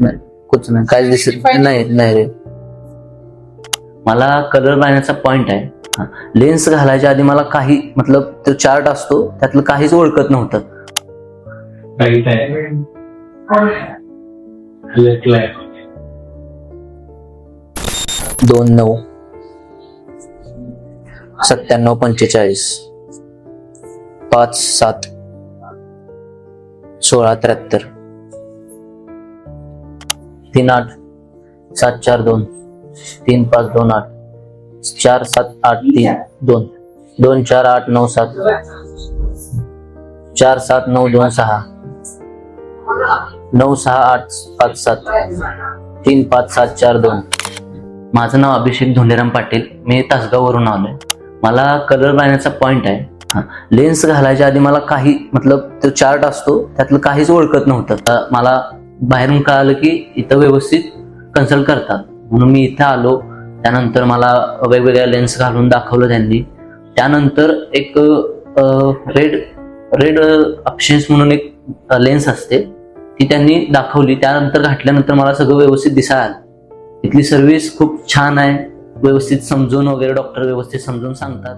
नाही कुछ नाही. काहीच दिसत. नाही. नाही रे. मला कलर पाहण्याचा पॉइंट आहे. लेन्स घालायच्या आधी मला काही मतलब तो चार्ट असतो त्यातलं काहीच ओळखत नव्हतं. राईट आहे. लेफ्ट आहे. दोन नऊ. सत्त्याण्णव पंचेचाळीस. पाच सात. सोळा त्र्याहत्तर. तीन आठ सात चार दोन तीन पाच दोन आठ चार सात आठ तीन दोन दोन चार आठ नऊ सात चार सात नऊ दोन सहा नऊ सहा आठ पाच सात तीन पाच सात चार दोन. माझं नाव अभिषेक धोंडेराम पाटील. मी तासगाववरून आलोय. मला कलर लावण्याचा पॉईंट आहे. लेन्स घालायच्या आधी मला काही मतलब तो चार्ट असतो त्यातलं काहीच ओळखत नव्हतं. तर मला बाहेरून कळालं की इथं व्यवस्थित कन्सल्ट करतात. म्हणून मी इथं आलो. त्यानंतर मला वेगवेगळ्या लेन्स घालून दाखवलं त्यांनी. त्यानंतर एक रेड रेड ऑप्शन्स म्हणून एक लेन्स असते. ती त्यांनी दाखवली. त्यानंतर घातल्यानंतर मला सगळं व्यवस्थित दिसायला आलं. इथली सर्व्हिस खूप छान आहे. व्यवस्थित समजून वगैरे डॉक्टर व्यवस्थित समजून सांगतात.